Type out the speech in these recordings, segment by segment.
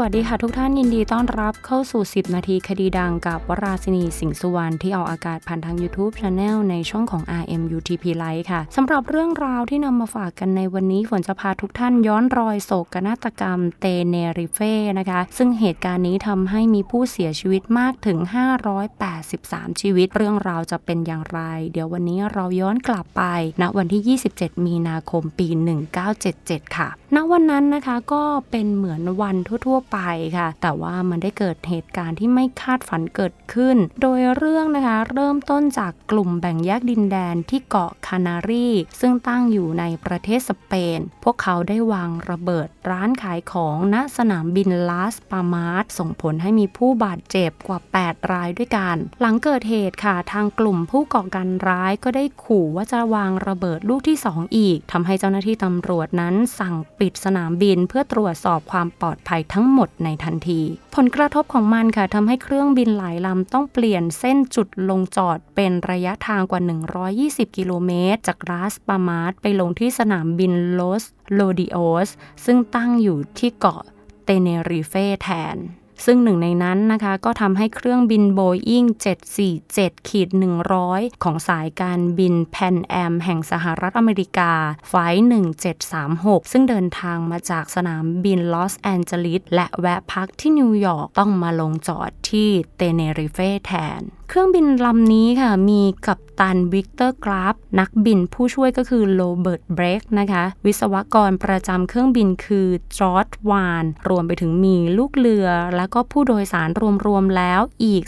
วัสดีค่ะทุกท่านยินดีต้อนรับเข้าสู่ 10 นาทีคดีดังกับวราศินีสิงห์สุวรรณที่ออกอากาศผ่านทาง YouTube Channel ในช่องของ RMUTP Live ค่ะสำหรับเรื่องราวที่นำมาฝากกันในวันนี้ฝนจะพาทุกท่านย้อนรอยโศกนาฏกรรมเตเนริเฟ่นะคะ ซึ่งเหตุการณ์นี้ทำให้มีผู้เสียชีวิตมากถึง 583 ชีวิต เรื่องราวจะเป็นอย่างไร เดี๋ยววันนี้เราย้อนกลับไปณวันที่ 27 มีนาคมปี 1977 ค่ะณวันนั้นนะคะก็เป็นเหมือนวันทั่ว ๆ ไปค่ะ แต่ว่ามันได้เกิดเหตุการณ์ที่ไม่คาดฝันเกิดขึ้น โดยเรื่องนะคะเริ่มต้นจากกลุ่มแบ่งแยกดินแดนที่เกาะคานารีซึ่งตั้งอยู่ในประเทศสเปน พวกเขาได้วางระเบิดร้านขายของณสนามบินลาสปามาสส่งผลให้มีผู้บาดเจ็บกว่า 8 รายด้วยกัน หลังเกิดเหตุค่ะทางกลุ่มผู้ก่อการร้ายก็ได้ขู่ว่าจะวางระเบิดลูกที่ 2 อีกทำให้เจ้าหน้าที่ตำรวจนั้นสั่งปิดสนามบิน เพื่อตรวจสอบความปลอดภัยทั้งหมดในทันที ผลกระทบของมันค่ะทำให้เครื่องบินหลายลำต้องเปลี่ยนเส้นจุดลงจอดเป็นระยะทางกว่า 120 กิโลเมตร จากราสปามาสไปลงที่สนามบินโลสโลดิโอสซึ่งตั้งอยู่ที่เกาะเตเนริเฟแทน ซึ่งหนึ่งในนั้นนะคะก็ทำให้เครื่องบินโบอิ้ง747ขีด100 ของสายการบินแพนแอมแห่งสหรัฐอเมริกาไฟล์1736 ซึ่งเดินทางมาจากสนามบินลอสแอนเจลิสและแวะพักที่นิวยอร์กต้องมาลงจอดที่เตเนริเฟแทน เครื่องบินลำนี้ค่ะมีกัปตันวิกเตอร์กราฟ นักบินผู้ช่วยก็คือโรเบิร์ตเบรกนะคะ วิศวกรประจำเครื่องบินคือจอร์ดวาน รวมไปถึงมีลูกเรือ แล้วก็ผู้โดยสารรวมๆแล้วอีก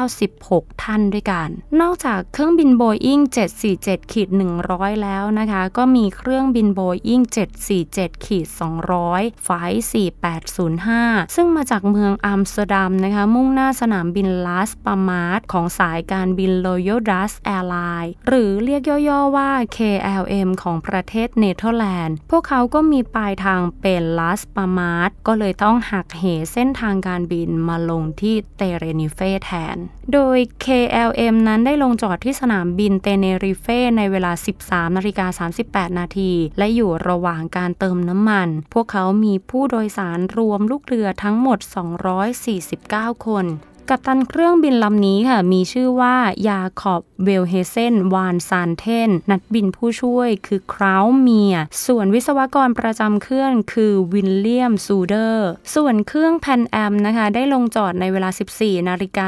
396 ท่านด้วยกัน นอกจากเครื่องบินโบอิง747ขีด100 แล้วนะคะ ก็มีเครื่องบินโบอิง747ขีด200ไฟล์4805 ซึ่งมาจากเมืองอัมสเตอร์ดัมนะคะ มุ่งหน้าสนามบินลาสปามาสของสายการบิน Royal Dutch Airlines หรือเรียกย่อๆว่า KLM ของประเทศเนเธอร์แลนด์ พวกเขาก็มีปลายทางเป็นลาสปามาสก็เลยต้องหักเหเส้นทางการบินมาลงที่เตเรนิเฟแทน โดย KLM นั้นได้ลงจอดที่สนามบินเตเนริเฟในเวลา 13นาฬิกา38 นาที และอยู่ระหว่างการเติมน้ำมัน พวกเขามีผู้โดยสารรวมลูกเรือทั้งหมด 249 คน กัปตันเครื่องบินลำนี้ค่ะ มีชื่อว่ายาขอบเวลเฮเซนวานซานเทน นักบินผู้ช่วยคือคราวเมีย ส่วนวิศวกรประจำเครื่องคือวิลเลียมซูเดอร์ ส่วนเครื่องแพนแอมนะคะ ได้ลงจอดในเวลา 14 นาฬิกา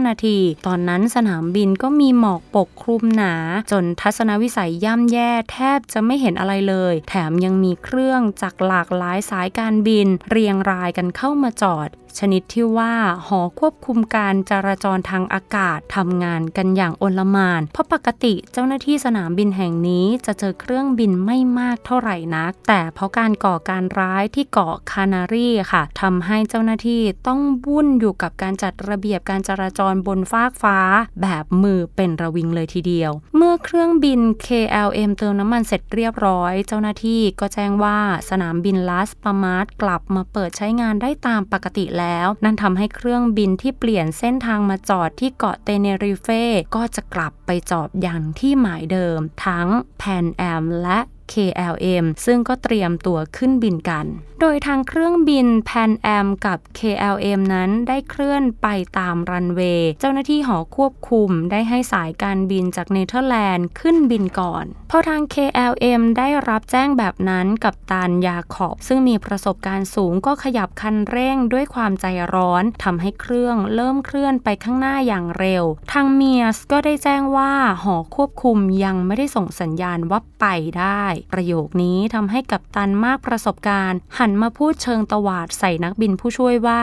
15 นาที ตอนนั้นสนามบินก็มีหมอกปกคลุมหนา จนทัศนวิสัยย่ำแย่แทบจะไม่เห็นอะไรเลย แถมยังมีเครื่องจากหลากหลายสายการบิน เรียงรายกันเข้ามาจอด ชนิดที่ว่าหอควบคุมการจราจรทางอากาศทำงานกันอย่างโอลมาน เพราะปกติเจ้าหน้าที่สนามบินแห่งนี้จะเจอเครื่องบินไม่มากเท่าไหร่นัก แต่เพราะการก่อการร้ายที่เกาะคานารีค่ะทำให้เจ้าหน้าที่ต้องวุ่นอยู่กับการจัดระเบียบการจราจรบนฟากฟ้า แบบมือเป็นระวิงเลยทีเดียว เมื่อเครื่องบิน KLM เติมน้ำมันเสร็จเรียบร้อย เจ้าหน้าที่ก็แจ้งว่าสนามบินลาสปามาสกลับมาเปิดใช้งานได้ตามปกติแล้ว นั่นทำให้เครื่องบินที่เปลี่ยนเส้นทางมาจอดที่เกาะเตเนริเฟก็จะกลับไปจอดอย่างที่หมายเดิม ทั้งแพนแอมและ KLM ซึ่งก็เตรียมตัวขึ้นบินกัน โดยทางเครื่องบิน Pan Am กับ KLM นั้นได้เคลื่อนไปตามรันเวย์ เจ้าหน้าที่หอควบคุมได้ให้สายการบินจากเนเธอร์แลนด์ขึ้นบินก่อน พอทาง KLM ได้รับแจ้งแบบนั้นกับตานยาขอบ ซึ่งมีประสบการณ์สูงก็ขยับคันเร่งด้วยความใจร้อนทำให้เครื่องเริ่มเคลื่อนไปข้างหน้าอย่างเร็ว ทางเมียสก็ได้แจ้งว่าหอควบคุมยังไม่ได้ส่งสัญญาณว่าไปได้ประโยคนี้ทำให้กัปตันมากประสบการณ์ หันมาพูดเชิงตวาดใส่นักบินผู้ช่วยว่า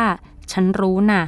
ฉันรู้นะ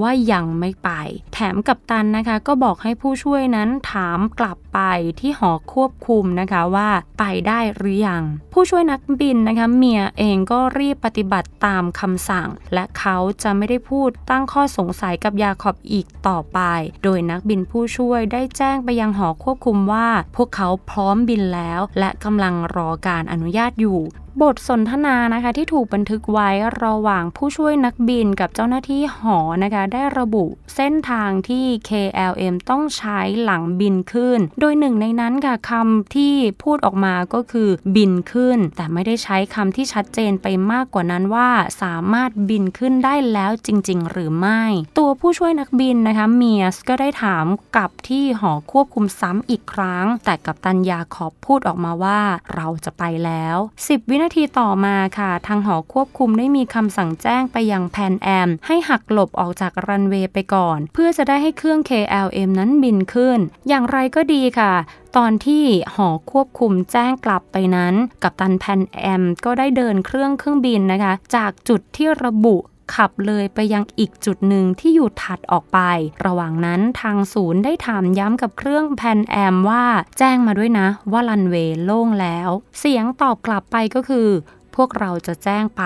ว่ายังไม่ไป แถมกัปตันนะคะ ก็บอกให้ผู้ช่วยนั้นถามกลับไปที่หอควบคุมนะคะว่าไปได้หรือยัง ผู้ช่วยนักบินนะคะ เมียเองก็รีบปฏิบัติตามคำสั่ง และเขาจะไม่ได้พูดตั้งข้อสงสัยกับยาขอบอีกต่อไป โดยนักบินผู้ช่วยได้แจ้งไปยังหอควบคุมว่า พวกเขาพร้อมบินแล้ว และกำลังรอการอนุญาตอยู่ บทสนทนานะคะที่ถูกบันทึกไว้ระหว่างผู้ช่วยนักบินกับเจ้าหน้าที่หอนะคะได้ระบุเส้นทางที่ KLM ต้องใช้หลังบินขึ้น โดยหนึ่งในนั้นค่ะคำที่พูดออกมาก็คือบินขึ้น แต่ไม่ได้ใช้คำที่ชัดเจนไปมากกว่านั้นว่า สามารถบินขึ้นได้แล้วจริง ๆ หรือไม่ ตัวผู้ช่วยนักบินนะคะเมียสก็ได้ถามกับที่หอควบคุมซ้ำอีกครั้ง แต่กับตันยาขอบพูดออกมาว่า เราจะไปแล้ว 10 วินาาทีต่อมาค่ะ ทางหอควบคุมได้มีคำสั่งแจ้งไปยังแพนแอม ให้หักหลบออกจากรันเวย์ไปก่อน เพื่อจะได้ให้เครื่อง KLM นั้นบินขึ้น อย่างไรก็ดีค่ะตอนที่หอควบคุมแจ้งกลับไปนั้น กับตันแพนแอม ก็ได้เดินเครื่องเครื่องบินนะคะ จากจุดที่ระบุ ขับเลยไปยังอีกจุดหนึ่งที่อยู่ถัดออกไป ระหว่างนั้นทางศูนย์ได้ถามย้ำกับเครื่องแพนแอมว่า แจ้งมาด้วยนะว่าลันเวย์โล่งแล้ว เสียงตอบกลับไปก็คือ พวกเราจะแจ้งไป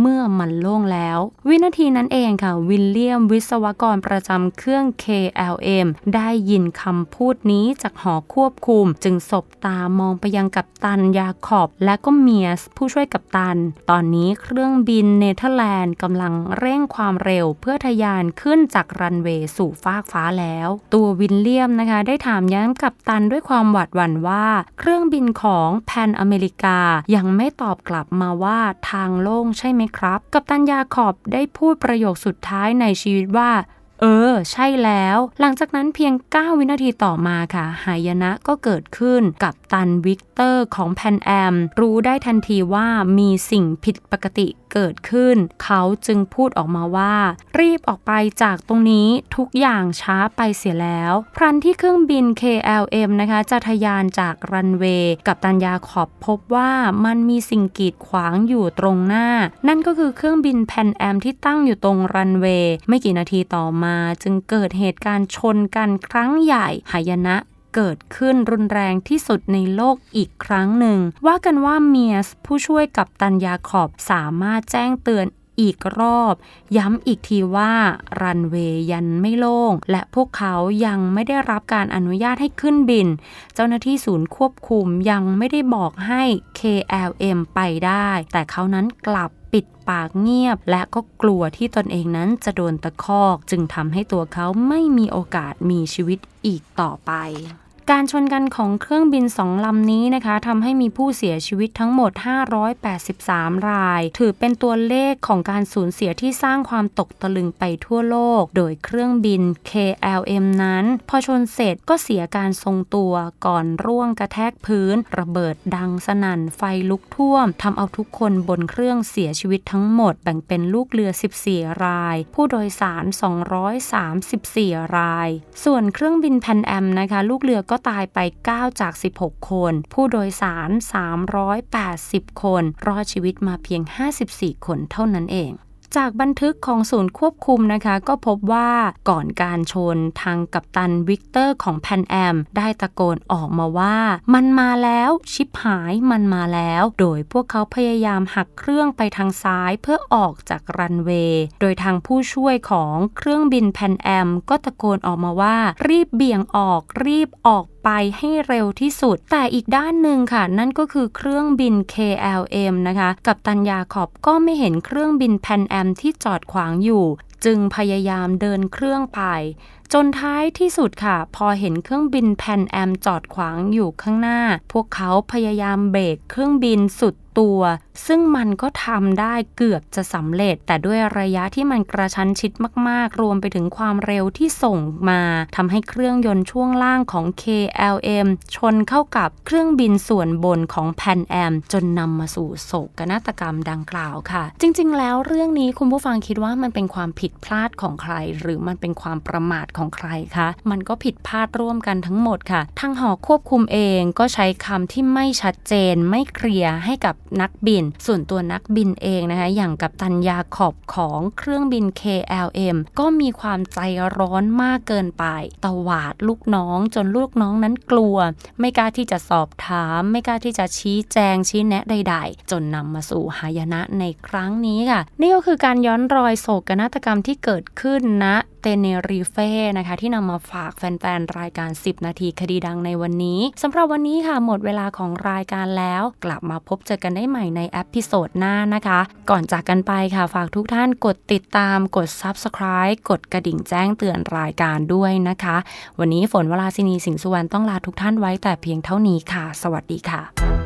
เมื่อมันโล่งแล้ว วินาทีนั้นเองค่ะ วิลเลียมวิศวกรประจำเครื่อง KLM ได้ยินคำพูดนี้จากหอควบคุม จึงสบตามองไปยังกัปตันยาขอบ และก็เมียสผู้ช่วยกัปตัน ตอนนี้เครื่องบินเนเธอร์แลนด์กำลังเร่งความเร็วเพื่อทะยานขึ้นจากรันเวย์สู่ฟากฟ้าแล้ว ตัววิลเลียมนะคะ ได้ถามย้ำกัปตันด้วยความหวาดหวั่นว่า เครื่องบินของแพนอเมริกายังไม่ตอบกลับมาว่าทางโล่งใช่ไหมครับ กัปตันยาขอบได้พูดประโยคสุดท้ายในชีวิตว่าเออ ใช่แล้ว หลังจากนั้นเพียง 9 วินาทีต่อมาค่ะ หายนะก็เกิดขึ้นกับตันวิกเตอร์ของแพนแอม รู้ได้ทันทีว่ามีสิ่งผิดปกติ เกิดขึ้น เขาจึงพูดออกมาว่า รีบออกไปจากตรงนี้ทุกอย่างช้าไปเสียแล้ว พรันที่เครื่องบิน KLM นะคะจะทะยานจากรันเวย์กับตันยาขอบพบว่ามันมีสิ่งกีดขวางอยู่ตรงหน้า นั่นก็คือเครื่องบินแพนแอมที่ตั้งอยู่ตรงรันเวย์ไม่กี่นาทีต่อมา จึงเกิดเหตุการณ์ชนกันครั้งใหญ่หายนะ เกิดขึ้นรุนแรงที่สุดในโลกอีกครั้งหนึ่ง ว่ากันว่าเมียสผู้ช่วยกับตันยาขอบสามารถแจ้งเตือนอีกรอบ ย้ำอีกทีว่ารันเวย์ยันไม่โล่ง และพวกเขายังไม่ได้รับการอนุญาตให้ขึ้นบิน เจ้าหน้าที่ศูนย์ควบคุมยังไม่ได้บอกให้ KLM ไปได้ แต่เขานั้นกลับ ปากเงียบ และก็กลัวที่ตนเองนั้นจะโดนตะคอก จึงทำให้ตัวเขาไม่มีโอกาสมีชีวิตอีกต่อไป การชนกันของเครื่องบินสองลำนี้นะคะทำให้มีผู้เสียชีวิตทั้งหมด 583 ราย ถือเป็นตัวเลขของการสูญเสียที่สร้างความตกตะลึงไปทั่วโลก โดยเครื่องบิน KLM นั้น พอชนเสร็จก็เสียการทรงตัวก่อนร่วงกระแทกพื้น ระเบิดดังสนั่นไฟลุกท่วมทำเอาทุกคนบนเครื่องเสียชีวิตทั้งหมด แบ่งเป็นลูกเรือ 14 ราย ผู้โดยสาร 234 ราย ส่วนเครื่องบินแพนแอมนะคะ ลูกเรือก็ตายไป 9 จาก 16 คน ผู้โดยสาร 380 คน รอดชีวิตมาเพียง 54 คนเท่านั้นเอง จากบันทึกของศูนย์ควบคุมนะคะ ก็พบว่าก่อนการชนทางกัปตันวิกเตอร์ของแพนแอม ได้ตะโกนออกมาว่า มันมาแล้วชิปหายมันมาแล้ว โดยพวกเขาพยายามหักเครื่องไปทางซ้ายเพื่อออกจากรันเวย์ โดยทางผู้ช่วยของเครื่องบินแพนแอม ก็ตะโกนออกมาว่า รีบเบี่ยงออกรีบออกไปให้เร็วที่สุด แต่อีกด้านหนึ่งค่ะ นั่นก็คือเครื่องบิน KLM นะคะ กับตันยาขอบก็ไม่เห็นเครื่องบินแพนแอมที่จอดขวางอยู่ จึงพยายามเดินเครื่องไปจนท้ายที่สุดค่ะ พอเห็นเครื่องบินแพนแอมจอดขวางอยู่ข้างหน้า พวกเขาพยายามเบรกเครื่องบินสุดตัว ซึ่งมันก็ทำได้เกือบจะสำเร็จ แต่ด้วยระยะที่มันกระชั้นชิดมาก ๆ รวมไปถึงความเร็วที่ส่งมาทำให้เครื่องยนต์ช่วงล่างของ KLM ชนเข้ากับเครื่องบินส่วนบนของแพนแอมจนนำมาสู่โศกนาฏกรรมดังกล่าวค่ะ จริง ๆ แล้วเรื่องนี้คุณผู้ฟังคิดว่ามันเป็นความผิดพลาดของใคร หรือมันเป็นความประมาทของใครคะมันก็ผิดพลาดร่วมกันทั้งหมดค่ะทางหอควบคุมเองก็ใช้คำที่ไม่ชัดเจนไม่เคลียร์ให้กับนักบินส่วนตัวนักบินเองนะคะอย่างกับตันยาขอบของเครื่องบิน KLM ก็มีความใจร้อนมากเกินไปตวาดลูกน้องจนลูกน้องนั้นกลัว ไม่กล้าที่จะสอบถาม ไม่กล้าที่จะชี้แจงชี้แนะใด ๆ จนนำมาสู่หายนะในครั้งนี้ค่ะ นี่ก็คือการย้อนรอยโศกนาฏกรรมที่เกิดขึ้นณนะเตเนริเฟ่นะคะที่นำมาฝากแฟนๆ รายการ 10 นาทีคดีดังในวันนี้สำหรับวันนี้ค่ะหมดเวลาของรายการแล้ว กลับมาพบเจอกันได้ใหม่ในเอพิโซดหน้านะคะ ก่อนจากกันไปค่ะฝากทุกท่านกดติดตามกด Subscribe กดกระดิ่งแจ้งเตือนรายการด้วยนะคะ วันนี้ฝนวราศินีสิงห์สุวรรณต้องลาทุกท่านไว้แต่เพียงเท่านี้ค่ะ สวัสดีค่ะ